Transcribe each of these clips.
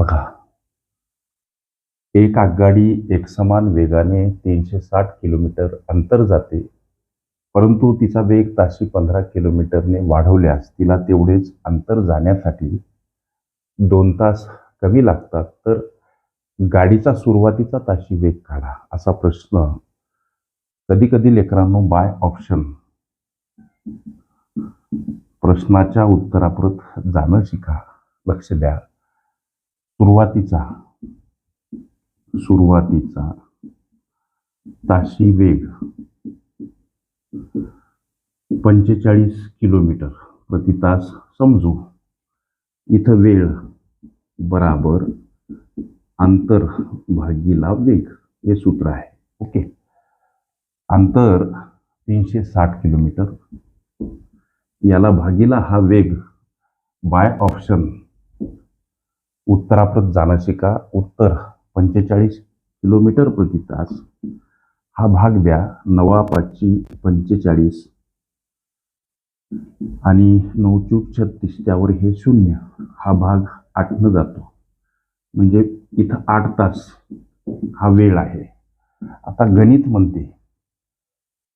बघा. एक आगगाडी एकसमान वेगाने तीनशे साठ किलोमीटर अंतर जाते. परंतु तिचा वेग ताशी पंधरा किलोमीटरने वाढवल्यास तिला तेवढेच अंतर जाण्यासाठी दोन तास कमी लागतात. तर गाडीचा सुरुवातीचा ताशी वेग काढा असा प्रश्न कधी कधी लेकरांनो बाय ऑप्शन प्रश्नाच्या उत्तराप्रत जाणं शिका. लक्ष द्या. सुरुवातीचा सुरुवातीचा ताशी वेग पंचेचाळीस किलोमीटर प्रति तास समजू. इथं वेळ बराबर अंतर भागीला वेग हे सूत्र आहे. ओके? अंतर तीनशे साठ किलोमीटर. याला भागीला हा वेग बाय ऑप्शन उत्तराप्रत जाणं शिका उत्तर पंचेचाळीस किलोमीटर प्रति तास. हा भाग द्या नवा पाचशे पंचेचाळीस. आणि नऊ चूक छत्तीस त्यावर हे शून्य. हा भाग आठनं जातो. म्हणजे इथं आठ तास हा वेळ आहे. आता गणित म्हणते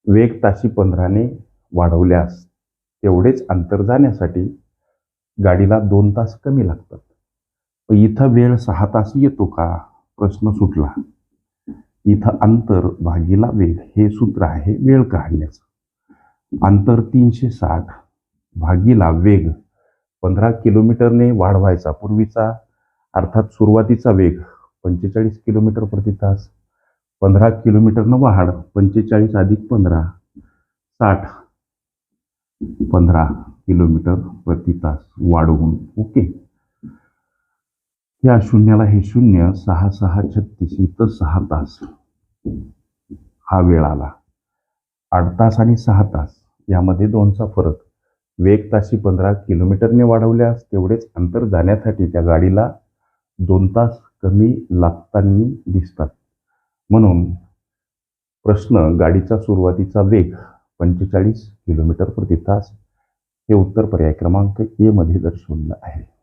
वेग ताशी पंधराने वाढवल्यास तेवढेच अंतर जाण्यासाठी गाडीला दोन तास कमी लागतात. इथं वेळ सहा तास येतो का? प्रश्न सुटला. इथं अंतर भागीला वेग हे सूत्र आहे वेळ काढण्याचं. अंतर तीनशे साठ भागीला वेग पंधरा किलोमीटरने वाढवायचा पूर्वीचा अर्थात सुरुवातीचा वेग पंचेचाळीस किलोमीटर प्रति तास. पंधरा किलोमीटरनं वाढ पंचेचाळीस अधिक पंधरा साठ पंधरा किलोमीटर प्रति तास वाढवून ओके. या शून्याला हे शून्य सहा सहा छत्तीस इथं सहा तास. हा वेळ आला. आठ तास आणि सहा तास यामध्ये दोनचा फरक. वेग ताशी पंधरा किलोमीटरने वाढवल्यास तेवढेच अंतर जाण्यासाठी त्या गाडीला दोन तास कमी लागताना दिसतात. म्हणून प्रश्न गाडीचा सुरुवातीचा वेग पंचेचाळीस किलोमीटर प्रति तास हे उत्तर पर्याय क्रमांक एमध्ये दर्शवलं आहे.